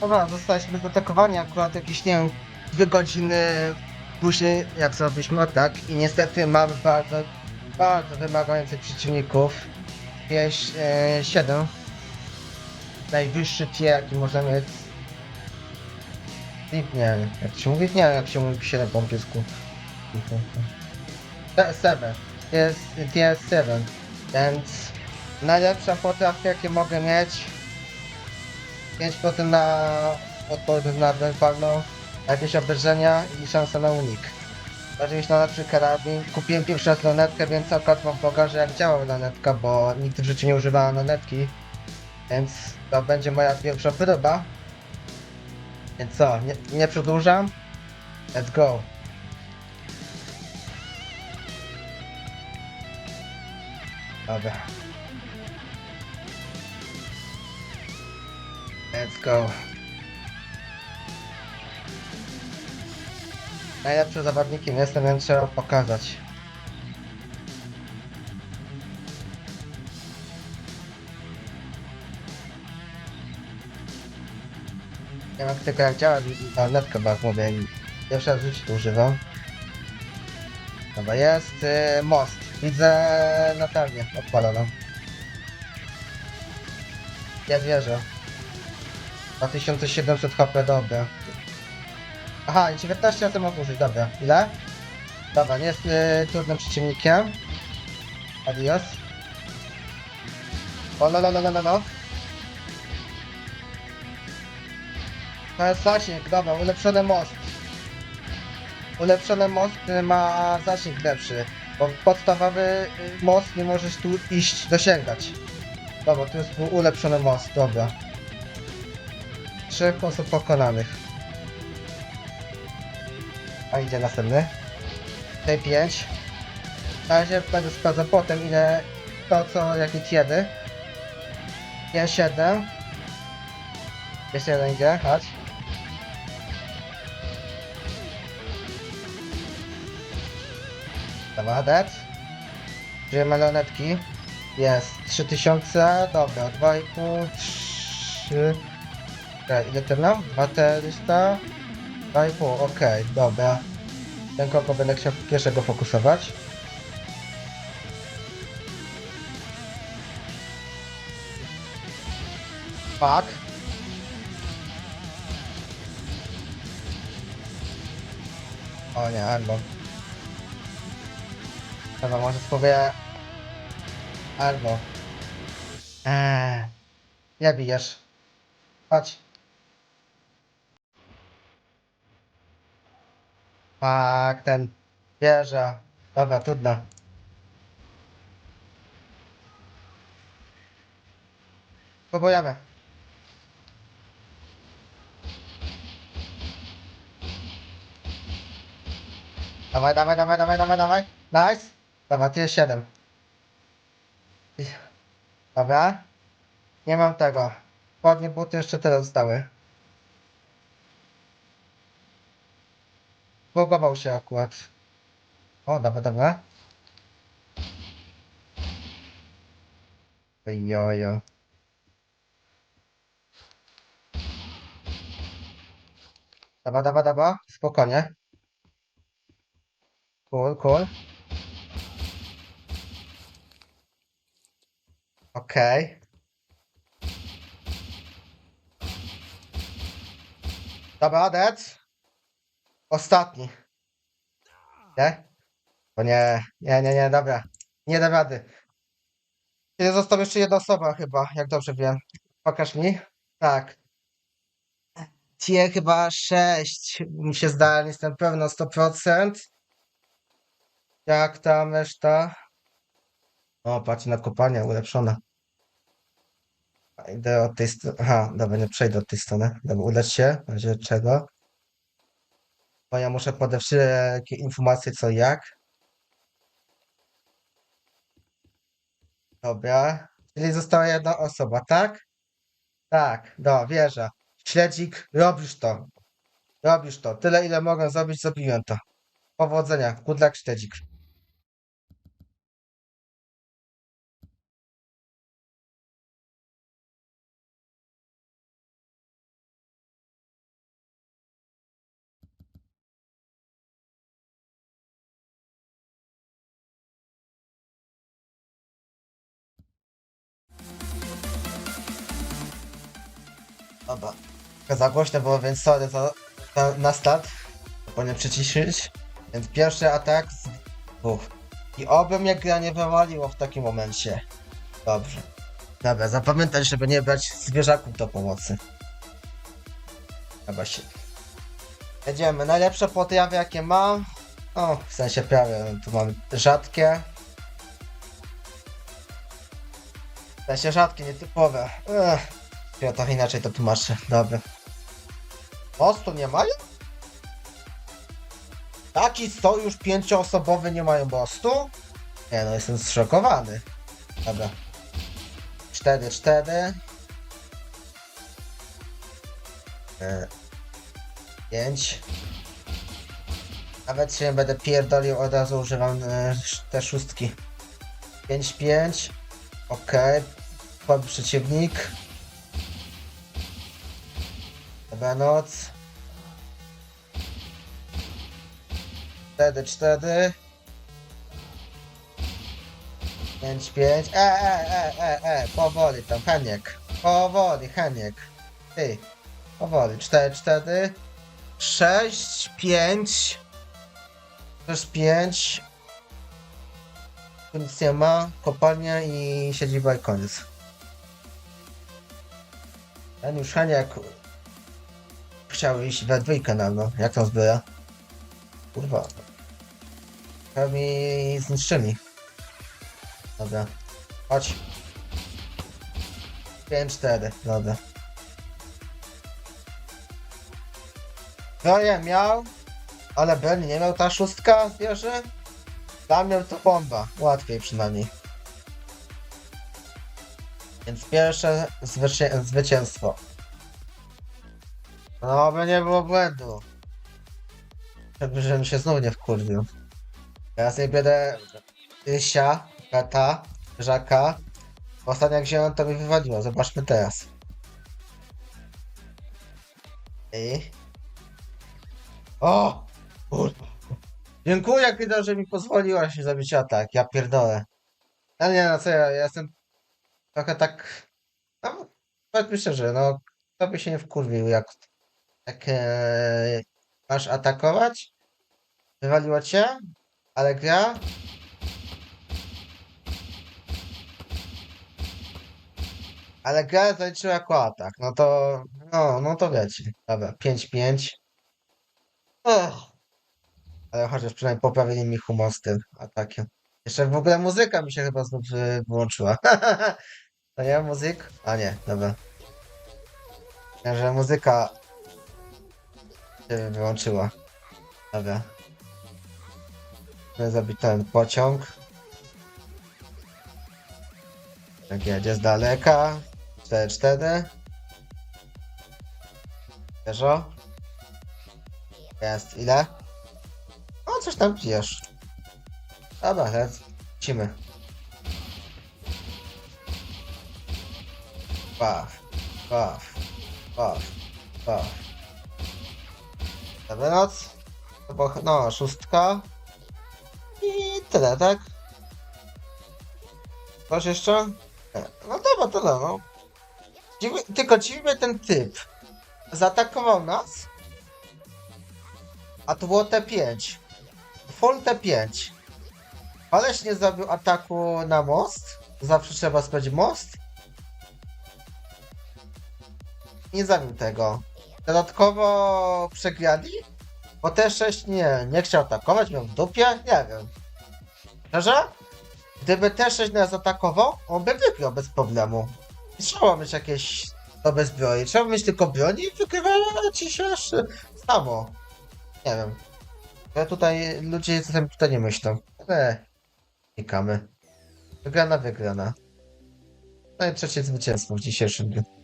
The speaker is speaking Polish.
Dobra, zostaliśmy zaatakowani akurat jakieś, nie wiem, dwie godziny później, jak zrobiliśmy atak i niestety mamy bardzo, bardzo wymagających przeciwników. Jest e, 7. Najwyższy tier, jaki możemy mieć. Nie wiem, jak się mówi? Nie wiem, jak się mówi 7 po angielsku. Te- 7. Jest tier 7, więc najlepsza potraw, jakie mogę mieć. 5% na odporność na palną, jakieś obrażenia i szansa na unik. Oczywiście na lepszy karabin. Kupiłem pierwszy raz lanetkę, więc akurat mam Boga, jak działa lanetka, bo nigdy w życiu nie używałem lanetki. Więc to będzie moja pierwsza próba. Więc co, nie, nie przedłużam. Let's go. Dobra. Let's go. Najlepszym zawodnikiem jestem, więc trzeba pokazać. Nie wiem tylko jak działa netka, bo jak mówię, pierwszy raz w życiu używam. Dobra, jest y, most. Widzę latarnię odpaloną. Ja wierzę. 2700 HP, dobra. Aha, i 19 razy mogę użyć, dobra. Ile? Dobra, nie jest y, trudnym przeciwnikiem. Adios. O, no, no, no, no, no, no. To jest zasięg, dobra, ulepszony most. Ulepszony most y, ma zasięg lepszy. Bo podstawowy y, most nie możesz tu iść, dosięgać. Dobra, to jest ulepszony most, dobra. Trzech osób pokonanych. A idzie następny. Tutaj 5. Na razie będę sprawdzał potem ile to co jakie tiedy. Ja 7. Jeszcze jeden idzie, chodź. Dobra, dead. Dwie malonetki. Jest 3000, dobra, 2,5, 3. Czekaj, ile to nam? 2400. 2,5, okej, dobra. Ten kogo będę chciał pierwszego fokusować. Fuck. O nie, albo. Dobra, może spróbuję. Albo. Eee. Nie bijesz. Chodź. Tak, ten wieża. Dobra, trudno. Próbujemy. Dawaj, dawaj, dawaj, dawaj, dawaj, dawaj. Nice. Dobra, jest 7. Dobra. Nie mam tego. Spodnie buty jeszcze teraz zostały. Zbugował się akurat. O, dobra, dobra. Jojo. Dobra, dobra, dobra. Spokojnie. Cool, cool. Okej. Dobra, dead. Ostatni. Nie? O nie, nie, nie, nie, dobra. Nie da rady. Kiedy została jeszcze jedna osoba chyba, jak dobrze wiem. Pokaż mi. Tak. Tie chyba 6 mi się zdaje, nie jestem pewny na 100%. Jak tam reszta? O, patrz na kopalnia ulepszona. Idę od tej strony. Aha, dobra, nie przejdę od tej strony. Dobra, ulecz się, w razie czego. Bo ja muszę podać wszelkie informacje co jak. Dobra. Czyli została jedna osoba, tak? Tak, do, wieża. Śledzik, robisz to. Robisz to. Tyle ile mogę zrobić, zrobiłem to. Powodzenia. Good luck, śledzik. Dobra. Za głośno było, więc sorry za, za, na start. Powinien przyciszyć. Więc pierwszy atak z dwóch. I oby mnie gra nie wywaliło w takim momencie. Dobrze. Dobra, zapamiętaj, żeby nie brać zwierzaków do pomocy. Chyba się. Jedziemy. Najlepsze potrawy jakie mam. O, w sensie prawie. Tu mam rzadkie. W sensie rzadkie, nietypowe. Ech. Ja inaczej to tłumaczę. Dobra. Mostu nie mają? Taki sojusz pięcioosobowy nie mają mostu? Nie no, jestem zszokowany. Dobra. 4, 4. 5. Nawet się będę pierdolił, od razu używam e, te szóstki. 5, 5. Okej. Okay. przeciwnik. Dobranoc. 4, 4. 5, 5. E, e, e, e, e, powoli tam, Heniek. Powoli, Heniek. Ty. Powoli. 4, 4. 6, 5. 6, 5. Tu nic nie ma. Kopalnia i siedziba i koniec. Ten już chciał iść we dwójkę na mną. Jak tam zbyra? Kurwa. Chyba mi zniszczyli. Dobra. Chodź. 5-4. Dobra. Troje miał, ale Ben nie miał ta szóstka zwierzę. Dla mnie to bomba. Łatwiej przynajmniej. Więc pierwsze zwycię zwycięstwo. No, by nie było błędu. Żeby, żebym się znów nie wkurwił. Teraz nie będę Rysia, Kata, Żaka. Ostatnio jak wziąłem to mi wywaliło. Zobaczmy teraz. I... O! Kurwa. Dziękuję, Kyda, że mi pozwoliłaś zrobić atak. Ja pierdolę. Ale nie, no co ja, ja jestem trochę tak... No, powiedzmy szczerze, no, kto by się nie wkurwił, jak, jak e, masz atakować, wywaliło cię, ale gra Ale gra zaliczyła jako atak, no to, no, no to wiecie. Dobra, 5-5. Ech. Ale chociaż przynajmniej poprawili mi humor z tym atakiem. Jeszcze w ogóle muzyka mi się chyba znów y, wyłączyła. To nie muzyk? A nie, dobra. Myślałem, że muzyka się wyłączyła. Dobra. Chcę zrobić ten pociąg. Tak jedzie z daleka. 4-4. Wieżo. Jest. Ile? O, coś tam pijesz. Dobra, lecimy. Baw, baw, baw, baw. Było, no, szóstka. I tyle, tak? Coś jeszcze? No dobra, tyle, no. Dziwi, tylko dziwi mnie ten typ. Zaatakował nas. A to było T5. Full T5. Aleś nie zrobił ataku na most. Zawsze trzeba sprawdzić most. Nie zabił tego. Dodatkowo przegrali. Bo T6 nie, nie chciał atakować, miał w dupie, nie wiem. Szczerze? Gdyby T6 nas atakował, on by wygrał bez problemu. Nie Trzeba mieć jakieś dobre zbroje. Trzeba mieć tylko broń i wygrywa ci się aż samo. Nie wiem. Ja tutaj ludzie zatem tutaj nie myślą. Ale klikamy. Wygrana, wygrana. No i trzecie zwycięstwo w dzisiejszym dniu.